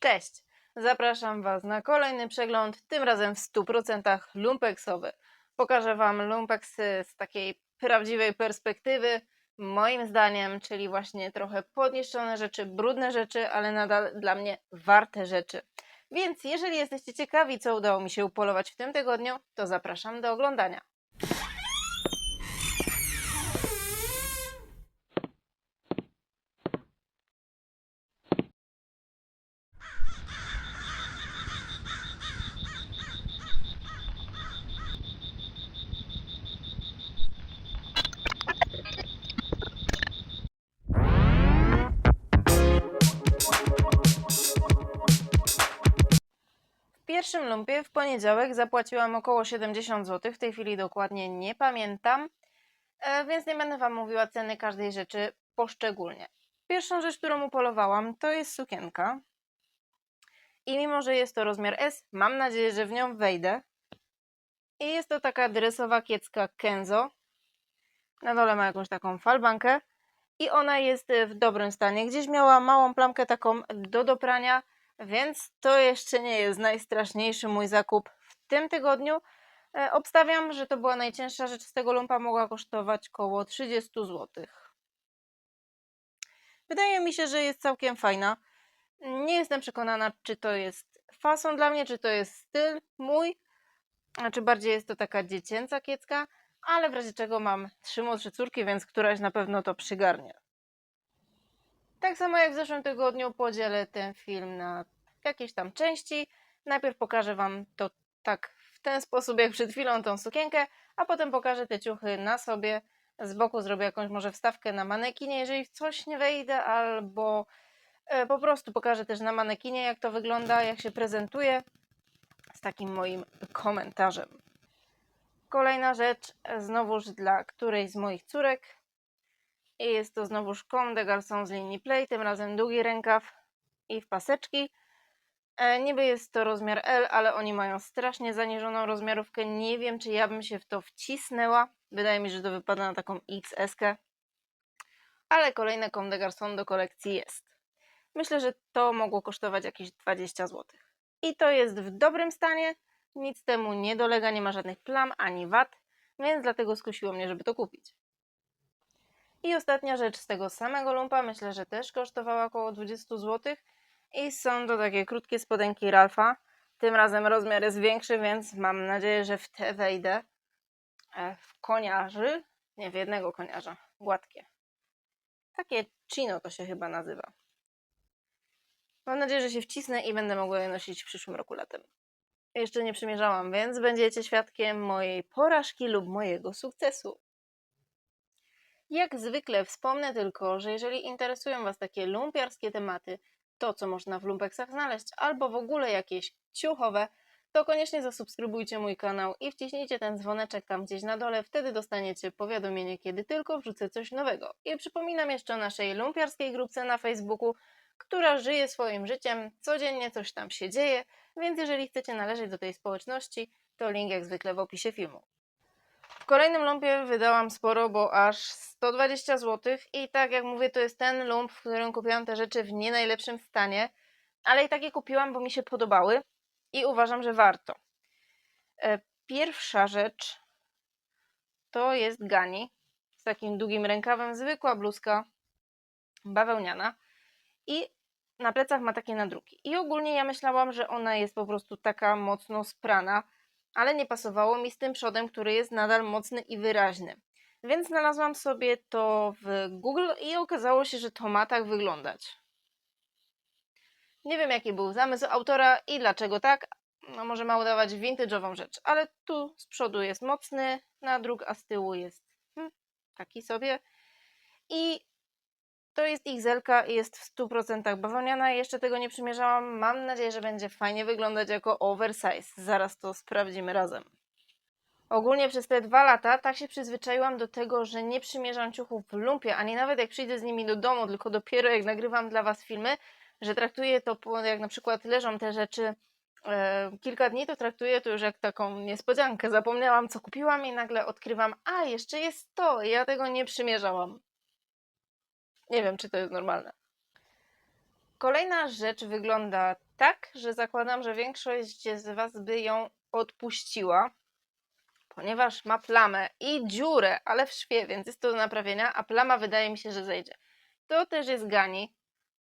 Cześć! Zapraszam Was na kolejny przegląd, tym razem w 100% lumpeksowy. Pokażę Wam lumpeksy z takiej prawdziwej perspektywy, moim zdaniem, czyli właśnie trochę podniszczone rzeczy, brudne rzeczy, ale nadal dla mnie warte rzeczy. Więc jeżeli jesteście ciekawi, co udało mi się upolować w tym tygodniu, to zapraszam do oglądania. Pierwszym lumpie w poniedziałek zapłaciłam około 70 zł, w tej chwili dokładnie nie pamiętam, e, więc nie będę Wam mówiła ceny każdej rzeczy poszczególnie. Pierwszą rzecz, którą upolowałam, to jest sukienka. I mimo, że jest to rozmiar S, mam nadzieję, że w nią wejdę. I jest to taka dresowa kiecka Kenzo. Na dole ma jakąś taką falbankę. I ona jest w dobrym stanie. Gdzieś miała małą plamkę taką do doprania, więc to jeszcze nie jest najstraszniejszy mój zakup w tym tygodniu. E, Obstawiam, że to była najcięższa rzecz z tego lumpa, mogła kosztować około 30 zł. Wydaje mi się, że jest całkiem fajna. Nie jestem przekonana, czy to jest fason dla mnie, czy to jest styl mój, a czy bardziej jest to taka dziecięca kiecka, ale w razie czego mam trzy młodsze córki, więc któraś na pewno to przygarnie. Tak samo jak w zeszłym tygodniu podzielę ten film na jakieś tam części. Najpierw pokażę Wam to tak w ten sposób, jak przed chwilą tą sukienkę, a potem pokażę te ciuchy na sobie. Z boku zrobię jakąś może wstawkę na manekinie, jeżeli w coś nie wejdę, albo e, po prostu pokażę też na manekinie, jak to wygląda, jak się prezentuje, z takim moim komentarzem. Kolejna rzecz, znowuż dla którejś z moich córek. I jest to znowuż Comme des Garçons z linii Play, tym razem długi rękaw i w paseczki. E, niby jest to rozmiar L, ale oni mają strasznie zaniżoną rozmiarówkę. Nie wiem, czy ja bym się w to wcisnęła. Wydaje mi się, że to wypada na taką XS. -kę. Ale kolejne Comme des Garçons do kolekcji jest. Myślę, że to mogło kosztować jakieś 20 zł. I to jest w dobrym stanie. Nic temu nie dolega, nie ma żadnych plam ani wad, więc dlatego skusiło mnie, żeby to kupić. I ostatnia rzecz z tego samego lumpa, myślę, że też kosztowała około 20 zł. I są to takie krótkie spodenki Ralfa. Tym razem rozmiar jest większy, więc mam nadzieję, że w te wejdę. E, W koniarzy, nie w jednego koniarza, gładkie. Takie chino to się chyba nazywa. Mam nadzieję, że się wcisnę i będę mogła je nosić w przyszłym roku latem. Jeszcze nie przymierzałam, więc będziecie świadkiem mojej porażki lub mojego sukcesu. Jak zwykle wspomnę tylko, że jeżeli interesują Was takie lumpiarskie tematy, to co można w lumpeksach znaleźć, albo w ogóle jakieś ciuchowe, to koniecznie zasubskrybujcie mój kanał i wciśnijcie ten dzwoneczek tam gdzieś na dole, wtedy dostaniecie powiadomienie, kiedy tylko wrzucę coś nowego. I przypominam jeszcze o naszej lumpiarskiej grupce na Facebooku, która żyje swoim życiem, codziennie coś tam się dzieje, więc jeżeli chcecie należeć do tej społeczności, to link jak zwykle w opisie filmu. Kolejnym lumpie wydałam sporo, bo aż 120 zł i tak jak mówię, to jest ten lump, w którym kupiłam te rzeczy w nie najlepszym stanie, ale i takie kupiłam, bo mi się podobały i uważam, że warto. E, Pierwsza rzecz to jest Gani z takim długim rękawem, zwykła bluzka bawełniana i na plecach ma takie nadruki. I ogólnie ja myślałam, że ona jest po prostu taka mocno sprana, ale nie pasowało mi z tym przodem, który jest nadal mocny i wyraźny. Więc znalazłam sobie to w Google i okazało się, że to ma tak wyglądać. Nie wiem, jaki był zamysł autora i dlaczego tak. No, może ma udawać vintage'ową rzecz, ale tu z przodu jest mocny nadruk, a z tyłu jest hmm, taki sobie. I to jest XL i jest w 100% bawełniana. Jeszcze tego nie przymierzałam. Mam nadzieję, że będzie fajnie wyglądać jako oversize. Zaraz to sprawdzimy razem. Ogólnie przez te dwa lata tak się przyzwyczaiłam do tego, że nie przymierzam ciuchów w lumpie, ani nawet jak przyjdę z nimi do domu, tylko dopiero jak nagrywam dla Was filmy, że traktuję to, jak na przykład leżą te rzeczy e, kilka dni, to traktuję to już jak taką niespodziankę. Zapomniałam, co kupiłam i nagle odkrywam, a jeszcze jest to, ja tego nie przymierzałam. Nie wiem, czy to jest normalne. Kolejna rzecz wygląda tak, że zakładam, że większość z Was by ją odpuściła, ponieważ ma plamę i dziurę, ale w szwie, więc jest to do naprawienia, a plama wydaje mi się, że zejdzie. To też jest Gani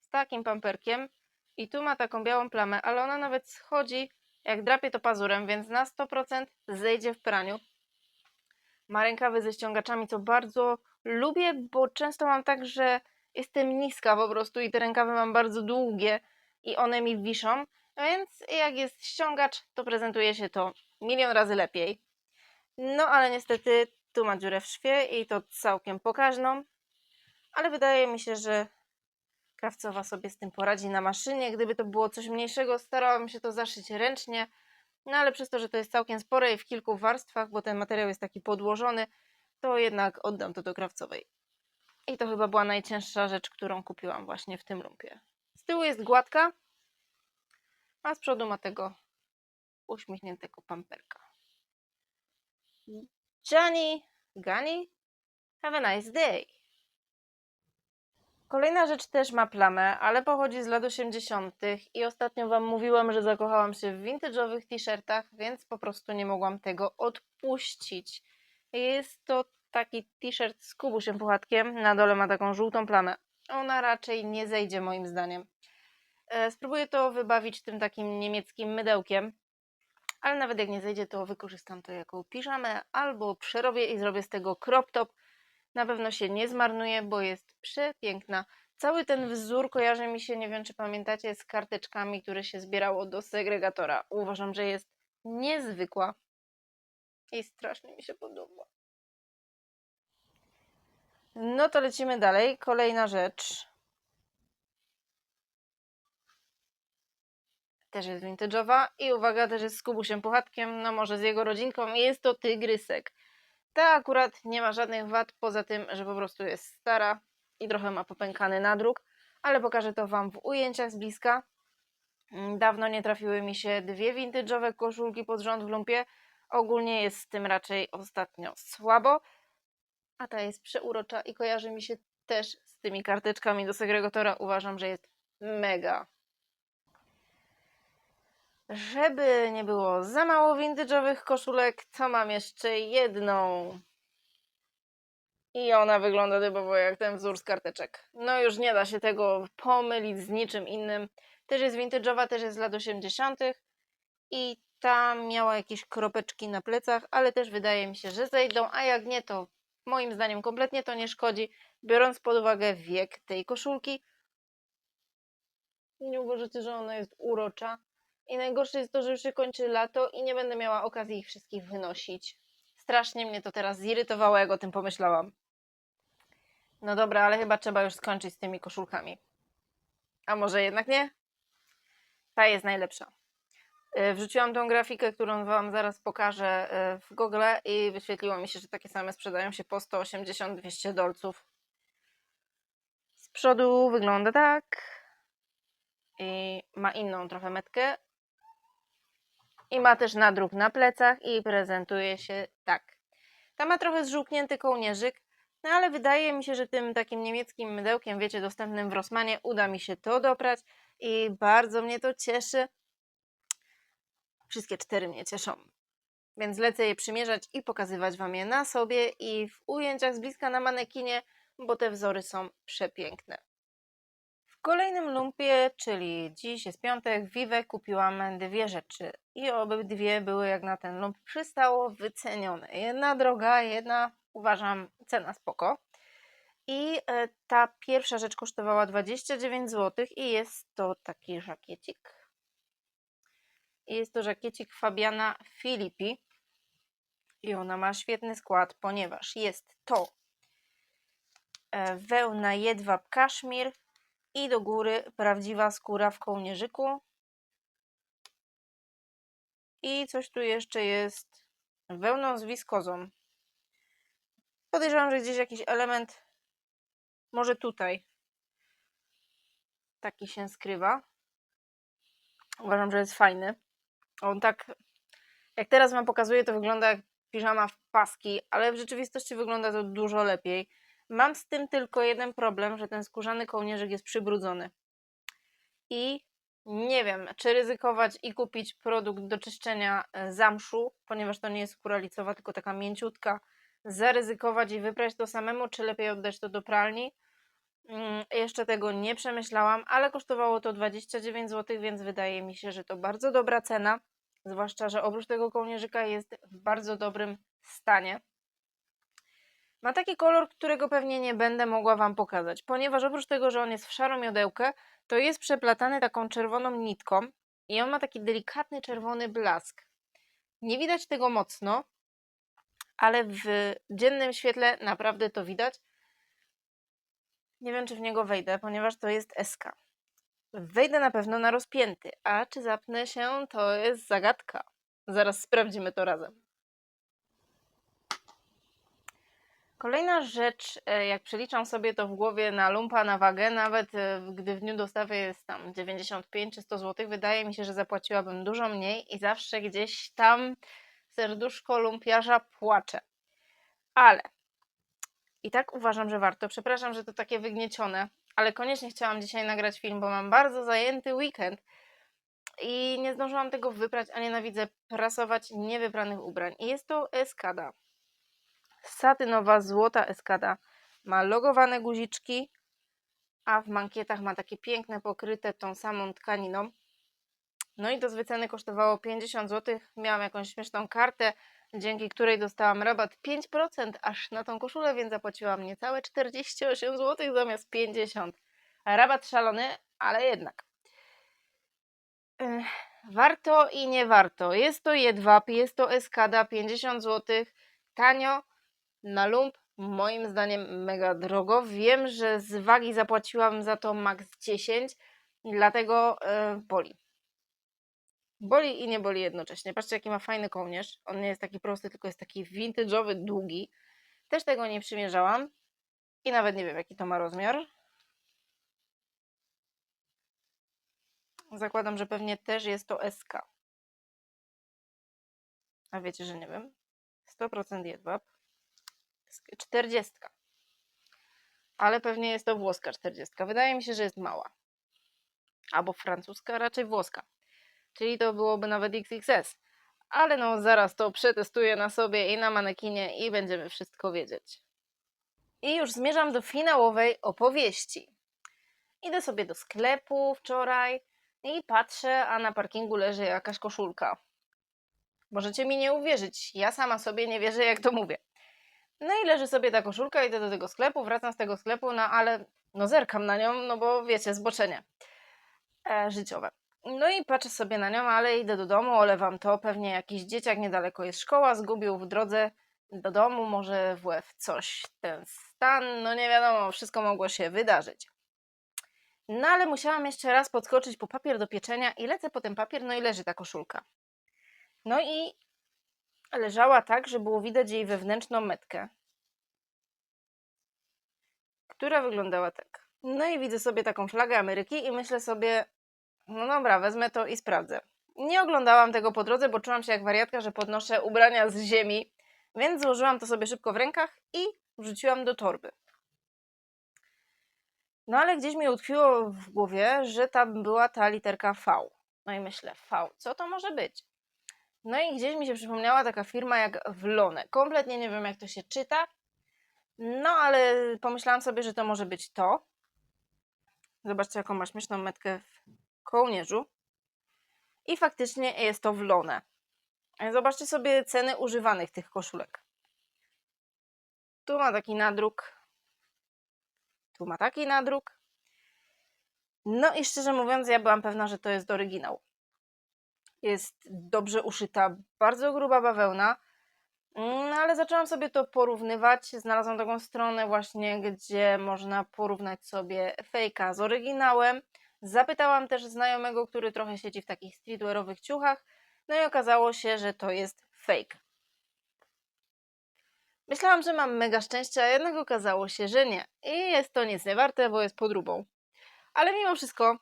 z takim pamperkiem i tu ma taką białą plamę, ale ona nawet schodzi, jak drapie to pazurem, więc na 100% zejdzie w praniu. Ma rękawy ze ściągaczami, co bardzo lubię, bo często mam tak, że jestem niska po prostu i te rękawy mam bardzo długie i one mi wiszą, więc jak jest ściągacz, to prezentuje się to milion razy lepiej. No ale niestety tu ma dziurę w szwie i to całkiem pokaźną, ale wydaje mi się, że krawcowa sobie z tym poradzi na maszynie. Gdyby to było coś mniejszego, starałabym się to zaszyć ręcznie, no ale przez to, że to jest całkiem spore i w kilku warstwach, bo ten materiał jest taki podłożony, to jednak oddam to do krawcowej. I to chyba była najcięższa rzecz, którą kupiłam właśnie w tym lumpie. Z tyłu jest gładka, a z przodu ma tego uśmiechniętego pamperka. Johnny, Gani, have a nice day. Kolejna rzecz też ma plamę, ale pochodzi z lat 80. i ostatnio Wam mówiłam, że zakochałam się w vintage'owych t-shirtach, więc po prostu nie mogłam tego odpuścić. Jest to taki t-shirt z kubusiem puchatkiem, na dole ma taką żółtą plamę. Ona raczej nie zejdzie moim zdaniem. E, Spróbuję to wybawić tym takim niemieckim mydełkiem, ale nawet jak nie zejdzie, to wykorzystam to jako piżamę albo przerobię i zrobię z tego crop top. Na pewno się nie zmarnuje, bo jest przepiękna. Cały ten wzór kojarzy mi się, nie wiem czy pamiętacie, z karteczkami, które się zbierało do segregatora. Uważam, że jest niezwykła i strasznie mi się podoba. No to lecimy dalej. Kolejna rzecz. Też jest vintage'owa i uwaga, też jest z Kubusiem Puchatkiem, no może z jego rodzinką. Jest to tygrysek. Ta akurat nie ma żadnych wad, poza tym, że po prostu jest stara i trochę ma popękany nadruk, ale pokażę to Wam w ujęciach z bliska. Dawno nie trafiły mi się dwie vintage'owe koszulki pod rząd w lumpie. Ogólnie jest z tym raczej ostatnio słabo, a ta jest przeurocza i kojarzy mi się też z tymi karteczkami do segregatora. Uważam, że jest mega. Żeby nie było za mało vintage'owych koszulek, to mam jeszcze jedną. I ona wygląda typowo jak ten wzór z karteczek. No już nie da się tego pomylić z niczym innym. Też jest vintage'owa, też jest z lat 80. I ta miała jakieś kropeczki na plecach, ale też wydaje mi się, że zejdą, a jak nie, to moim zdaniem kompletnie to nie szkodzi, biorąc pod uwagę wiek tej koszulki. Nie uważacie, że ona jest urocza? I najgorsze jest to, że już się kończy lato i nie będę miała okazji ich wszystkich wynosić. Strasznie mnie to teraz zirytowało, jak o tym pomyślałam. No dobra, ale chyba trzeba już skończyć z tymi koszulkami. A może jednak nie? Ta jest najlepsza. Y, Wrzuciłam tą grafikę, którą Wam zaraz pokażę y, w Google i wyświetliło mi się, że takie same sprzedają się po 180-200 dolców. Z przodu wygląda tak. I ma inną trochę metkę. I ma też nadruk na plecach i prezentuje się tak. Ta ma trochę zżółknięty kołnierzyk, no ale wydaje mi się, że tym takim niemieckim mydełkiem, wiecie, dostępnym w Rossmanie, uda mi się to doprać i bardzo mnie to cieszy. Wszystkie cztery mnie cieszą. Więc lecę je przymierzać i pokazywać Wam je na sobie i w ujęciach z bliska na manekinie, bo te wzory są przepiękne. W kolejnym lumpie, czyli dziś jest piątek, Vive kupiłam dwie rzeczy i obydwie były jak na ten lump przystało wycenione. Jedna droga, jedna uważam cena spoko. I e, ta pierwsza rzecz kosztowała 29 zł i jest to taki żakiecik. Jest to żakiecik Fabiana Filippi. I ona ma świetny skład, ponieważ jest to e, wełna jedwab kaszmir i do góry prawdziwa skóra w kołnierzyku. I coś tu jeszcze jest wełną z wiskozą. Podejrzewam, że gdzieś jakiś element, może tutaj, taki się skrywa. Uważam, że jest fajny. On tak, jak teraz Wam pokazuję, to wygląda jak piżama w paski, ale w rzeczywistości wygląda to dużo lepiej. Mam z tym tylko jeden problem, że ten skórzany kołnierzyk jest przybrudzony. i nie wiem, czy ryzykować i kupić produkt do czyszczenia e, zamszu, ponieważ to nie jest skóra licowa, tylko taka mięciutka, zaryzykować i wyprać to samemu, czy lepiej oddać to do pralni. Mm, Jeszcze tego nie przemyślałam, ale kosztowało to 29 zł, więc wydaje mi się, że to bardzo dobra cena. Zwłaszcza, że oprócz tego kołnierzyka jest w bardzo dobrym stanie. Ma taki kolor, którego pewnie nie będę mogła Wam pokazać, ponieważ oprócz tego, że on jest w szarą miodełkę, to jest przeplatany taką czerwoną nitką i on ma taki delikatny czerwony blask. Nie widać tego mocno, ale w dziennym świetle naprawdę to widać. Nie wiem, czy w niego wejdę, ponieważ to jest SK. Wejdę na pewno na rozpięty, a czy zapnę się, to jest zagadka. Zaraz sprawdzimy to razem. Kolejna rzecz, e, jak przeliczam sobie to w głowie na lumpa, na wagę, nawet e, gdy w dniu dostawy jest tam 95 czy 100 zł, wydaje mi się, że zapłaciłabym dużo mniej i zawsze gdzieś tam serduszko lumpiarza płacze. Ale i tak uważam, że warto. Przepraszam, że to takie wygniecione, ale koniecznie chciałam dzisiaj nagrać film, bo mam bardzo zajęty weekend i nie zdążyłam tego wyprać, a nienawidzę prasować niewypranych ubrań. I jest to eskada. Satynowa, złota eskada. Ma logowane guziczki, a w mankietach ma takie piękne, pokryte tą samą tkaniną. No i do wyceny kosztowało 50 zł. Miałam jakąś śmieszną kartę, dzięki której dostałam rabat 5% aż na tą koszulę, więc zapłaciłam niecałe 48 zł zamiast 50. Rabat szalony, ale jednak. Warto i nie warto. Jest to jedwab, jest to eskada, 50 zł, tanio, na lump, moim zdaniem mega drogo. Wiem, że z wagi zapłaciłam za to max 10, dlatego yy, boli. Boli i nie boli jednocześnie. Patrzcie, jaki ma fajny kołnierz. On nie jest taki prosty, tylko jest taki vintage'owy, długi. Też tego nie przymierzałam i nawet nie wiem, jaki to ma rozmiar. Zakładam, że pewnie też jest to SK. A wiecie, że nie wiem. 100% jedwab. 40. Ale pewnie jest to włoska 40. Wydaje mi się, że jest mała. Albo francuska, raczej włoska. Czyli to byłoby nawet XXS. Ale no, zaraz to przetestuję na sobie i na manekinie i będziemy wszystko wiedzieć. I już zmierzam do finałowej opowieści. Idę sobie do sklepu wczoraj i patrzę, a na parkingu leży jakaś koszulka. Możecie mi nie uwierzyć, ja sama sobie nie wierzę, jak to mówię. No i leży sobie ta koszulka, idę do tego sklepu, wracam z tego sklepu, no ale no zerkam na nią, no bo wiecie, zboczenie e, życiowe. No i patrzę sobie na nią, ale idę do domu, olewam to, pewnie jakiś dzieciak, niedaleko jest szkoła, zgubił w drodze do domu, może w łeb coś, ten stan, no nie wiadomo, wszystko mogło się wydarzyć. No ale musiałam jeszcze raz podskoczyć po papier do pieczenia i lecę po ten papier, no i leży ta koszulka. No i leżała tak, że było widać jej wewnętrzną metkę, która wyglądała tak. No i widzę sobie taką flagę Ameryki i myślę sobie, no dobra, wezmę to i sprawdzę. Nie oglądałam tego po drodze, bo czułam się jak wariatka, że podnoszę ubrania z ziemi, więc złożyłam to sobie szybko w rękach i wrzuciłam do torby. No ale gdzieś mi utkwiło w głowie, że tam była ta literka V. No i myślę, V, co to może być? No i gdzieś mi się przypomniała taka firma jak Wlone. Kompletnie nie wiem, jak to się czyta. No ale pomyślałam sobie, że to może być to. Zobaczcie, jaką ma śmieszną metkę w kołnierzu. I faktycznie jest to Wlone. Zobaczcie sobie ceny używanych tych koszulek. Tu ma taki nadruk. Tu ma taki nadruk. No i szczerze mówiąc, ja byłam pewna, że to jest oryginał jest dobrze uszyta, bardzo gruba bawełna. No ale zaczęłam sobie to porównywać. Znalazłam taką stronę właśnie, gdzie można porównać sobie fejka z oryginałem. Zapytałam też znajomego, który trochę siedzi w takich streetwearowych ciuchach. No i okazało się, że to jest fake. Myślałam, że mam mega szczęście, a jednak okazało się, że nie. I jest to nic nie warte, bo jest podróbą. Ale mimo wszystko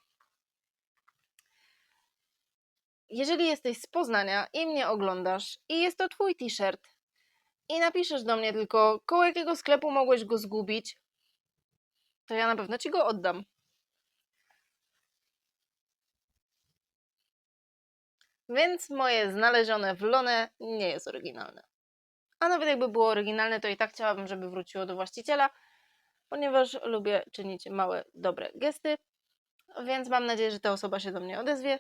jeżeli jesteś z Poznania i mnie oglądasz i jest to twój t-shirt i napiszesz do mnie tylko, koło jakiego sklepu mogłeś go zgubić, to ja na pewno ci go oddam. Więc moje znalezione w Lone nie jest oryginalne. A nawet jakby było oryginalne, to i tak chciałabym, żeby wróciło do właściciela, ponieważ lubię czynić małe, dobre gesty. Więc mam nadzieję, że ta osoba się do mnie odezwie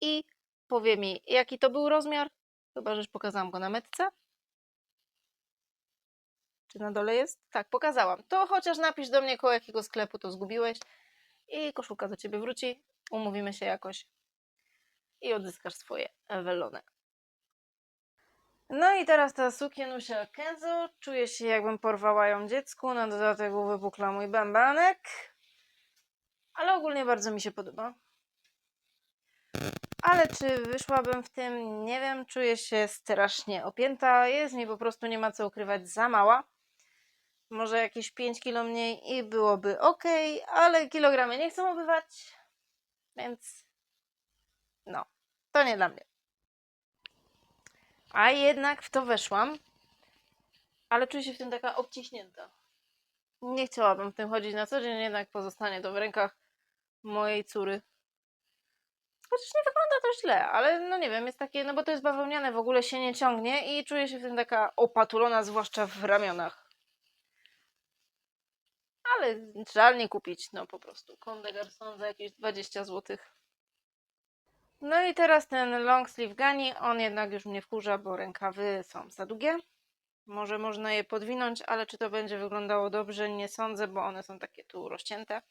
i powie mi, jaki to był rozmiar. Chyba, że już pokazałam go na metce. Czy na dole jest? Tak, pokazałam. To chociaż napisz do mnie, koło jakiego sklepu to zgubiłeś i koszulka do ciebie wróci. Umówimy się jakoś i odzyskasz swoje ewelone. No i teraz ta sukienusia Kenzo. Czuję się jakbym porwała ją dziecku. Na dodatek wypukla mój bębenek. Ale ogólnie bardzo mi się podoba. Ale czy wyszłabym w tym? Nie wiem. Czuję się strasznie opięta. Jest mi po prostu, nie ma co ukrywać, za mała. Może jakieś 5 kilo mniej i byłoby ok, ale kilogramy nie chcą obywać. Więc no, to nie dla mnie. A jednak w to weszłam, ale czuję się w tym taka obciśnięta. Nie chciałabym w tym chodzić na co dzień, jednak pozostanie to w rękach mojej córy. Chociaż nie wygląda to źle, ale no nie wiem, jest takie, no bo to jest bawełniane, w ogóle się nie ciągnie i czuję się w tym taka opatulona, zwłaszcza w ramionach. Ale żal nie kupić, no po prostu. Comme des Garçons za jakieś 20 zł. No i teraz ten long sleeve gani, on jednak już mnie wkurza, bo rękawy są za długie. Może można je podwinąć, ale czy to będzie wyglądało dobrze, nie sądzę, bo one są takie tu rozcięte.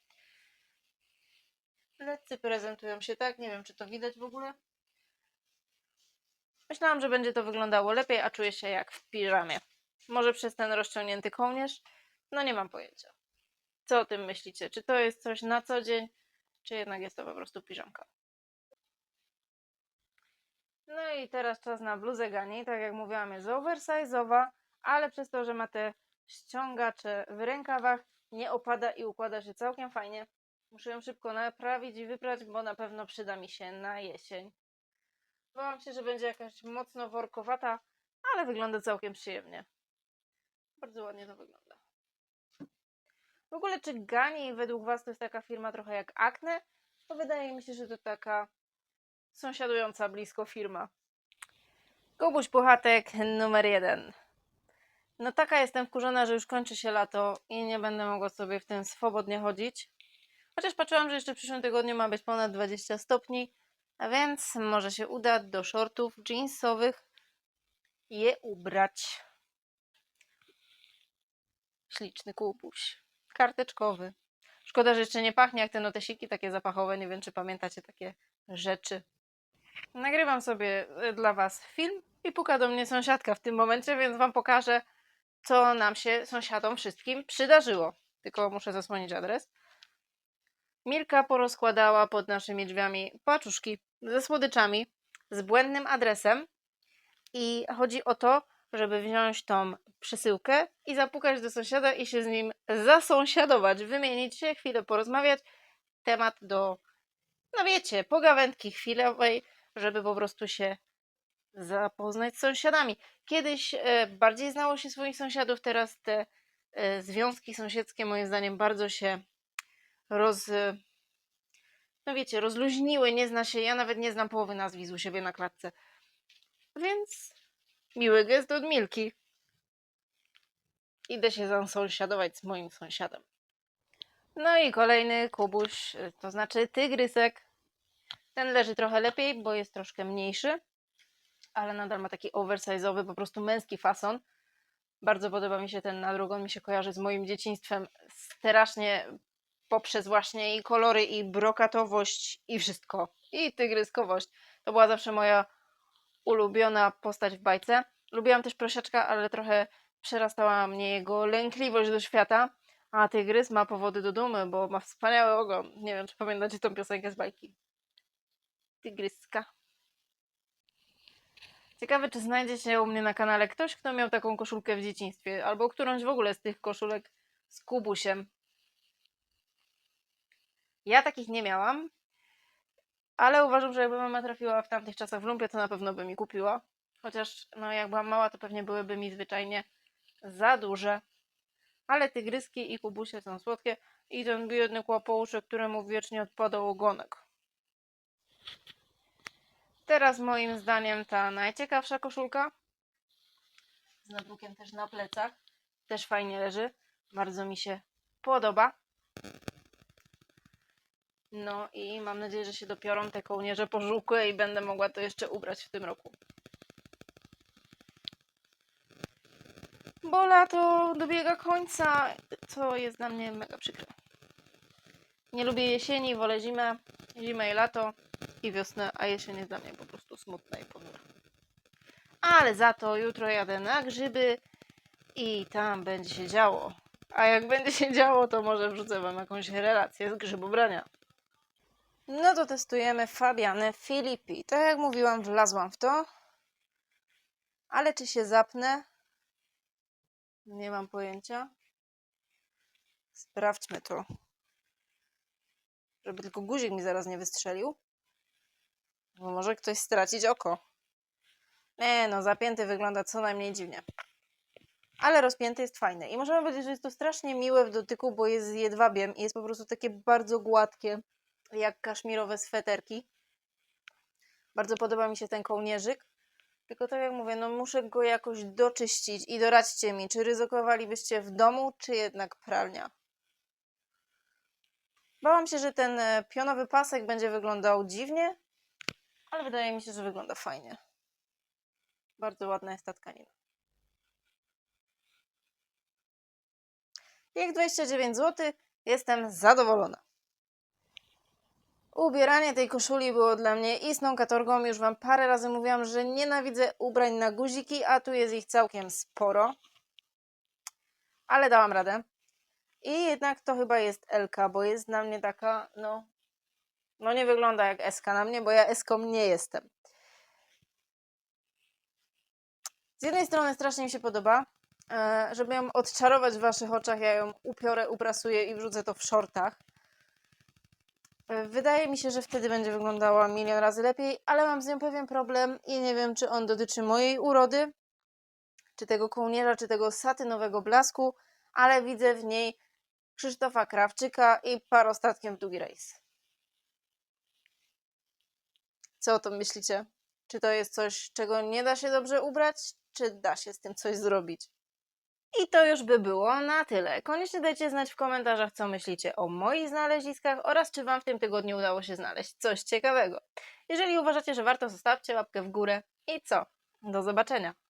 Plecy prezentują się tak, nie wiem czy to widać w ogóle. Myślałam, że będzie to wyglądało lepiej, a czuję się jak w piżamie. Może przez ten rozciągnięty kołnierz? No nie mam pojęcia. Co o tym myślicie? Czy to jest coś na co dzień, czy jednak jest to po prostu piżamka? No i teraz czas na bluzę Gani. Tak jak mówiłam, jest oversize'owa, ale przez to, że ma te ściągacze w rękawach, nie opada i układa się całkiem fajnie. Muszę ją szybko naprawić i wyprać, bo na pewno przyda mi się na jesień. Bałam się, że będzie jakaś mocno workowata, ale wygląda całkiem przyjemnie. Bardzo ładnie to wygląda. W ogóle, czy Gani według Was to jest taka firma trochę jak Acne? To wydaje mi się, że to taka sąsiadująca blisko firma. Kubuś Puchatek numer jeden. No taka jestem wkurzona, że już kończy się lato i nie będę mogła sobie w tym swobodnie chodzić. Chociaż patrzyłam, że jeszcze w przyszłym tygodniu ma być ponad 20 stopni, a więc może się uda do shortów jeansowych je ubrać. Śliczny kubuś. Karteczkowy. Szkoda, że jeszcze nie pachnie jak te notesiki takie zapachowe. Nie wiem, czy pamiętacie takie rzeczy. Nagrywam sobie y, dla Was film i puka do mnie sąsiadka w tym momencie, więc Wam pokażę, co nam się sąsiadom wszystkim przydarzyło. Tylko muszę zasłonić adres. Milka porozkładała pod naszymi drzwiami paczuszki ze słodyczami z błędnym adresem i chodzi o to, żeby wziąć tą przesyłkę i zapukać do sąsiada i się z nim zasąsiadować, wymienić się, chwilę porozmawiać. Temat do, no wiecie, pogawędki chwilowej, żeby po prostu się zapoznać z sąsiadami. Kiedyś e, bardziej znało się swoich sąsiadów, teraz te e, związki sąsiedzkie moim zdaniem bardzo się roz... No wiecie, rozluźniły, nie zna się, ja nawet nie znam połowy nazwisk u siebie na klatce. Więc miły gest od Milki. Idę się zasąsiadować z moim sąsiadem. No i kolejny kubuś, to znaczy tygrysek. Ten leży trochę lepiej, bo jest troszkę mniejszy, ale nadal ma taki oversize'owy, po prostu męski fason. Bardzo podoba mi się ten na drugą, mi się kojarzy z moim dzieciństwem strasznie poprzez właśnie i kolory, i brokatowość, i wszystko. I tygryskowość. To była zawsze moja ulubiona postać w bajce. Lubiłam też prosiaczka, ale trochę przerastała mnie jego lękliwość do świata. A tygrys ma powody do dumy, bo ma wspaniały ogon. Nie wiem, czy pamiętacie tą piosenkę z bajki. Tygryska. Ciekawe, czy znajdzie się u mnie na kanale ktoś, kto miał taką koszulkę w dzieciństwie, albo którąś w ogóle z tych koszulek z kubusiem. Ja takich nie miałam, ale uważam, że jakby mama trafiła w tamtych czasach w lumpie, to na pewno by mi kupiła. Chociaż, no, jak byłam mała, to pewnie byłyby mi zwyczajnie za duże. Ale tygryski i kubusie są słodkie i ten biedny kłopouszek, któremu wiecznie odpadał ogonek. Teraz moim zdaniem ta najciekawsza koszulka. Z notebookiem też na plecach. Też fajnie leży. Bardzo mi się podoba. No i mam nadzieję, że się dopiorą te kołnierze pożółkłe i będę mogła to jeszcze ubrać w tym roku. Bo lato dobiega końca, co jest dla mnie mega przykre. Nie lubię jesieni, wolę zimę, zimę i lato i wiosnę, a jesień jest dla mnie po prostu smutna i ponura. Ale za to jutro jadę na grzyby i tam będzie się działo. A jak będzie się działo, to może wrzucę wam jakąś relację z grzybobrania. No to testujemy Fabianę Filippi. Tak jak mówiłam, wlazłam w to. Ale czy się zapnę? Nie mam pojęcia. Sprawdźmy to. Żeby tylko guzik mi zaraz nie wystrzelił. Bo może ktoś stracić oko. Nie no, zapięty wygląda co najmniej dziwnie. Ale rozpięty jest fajny. I możemy powiedzieć, że jest to strasznie miłe w dotyku, bo jest z jedwabiem i jest po prostu takie bardzo gładkie, jak kaszmirowe sweterki. Bardzo podoba mi się ten kołnierzyk. Tylko tak jak mówię, no muszę go jakoś doczyścić i doradźcie mi, czy ryzykowalibyście w domu, czy jednak pralnia. Bałam się, że ten e, pionowy pasek będzie wyglądał dziwnie, ale wydaje mi się, że wygląda fajnie. Bardzo ładna jest ta tkanina. Jak 29 zł, jestem zadowolona. Ubieranie tej koszuli było dla mnie istną katorgą. Już Wam parę razy mówiłam, że nienawidzę ubrań na guziki, a tu jest ich całkiem sporo. Ale dałam radę. I jednak to chyba jest LK, bo jest dla mnie taka, no, no nie wygląda jak SK na mnie, bo ja SK nie jestem. Z jednej strony strasznie mi się podoba, e, żeby ją odczarować w Waszych oczach, ja ją upiorę, uprasuję i wrzucę to w shortach. E, Wydaje mi się, że wtedy będzie wyglądała milion razy lepiej, ale mam z nią pewien problem i nie wiem, czy on dotyczy mojej urody, czy tego kołnierza, czy tego satynowego blasku, ale widzę w niej Krzysztofa Krawczyka i parostatkiem Długi Rejs. Co o tym myślicie? Czy to jest coś, czego nie da się dobrze ubrać, czy da się z tym coś zrobić? I to już by było na tyle. Koniecznie dajcie znać w komentarzach, co myślicie o moich znaleziskach oraz czy Wam w tym tygodniu udało się znaleźć coś ciekawego. Jeżeli uważacie, że warto, zostawcie łapkę w górę i co? Do zobaczenia!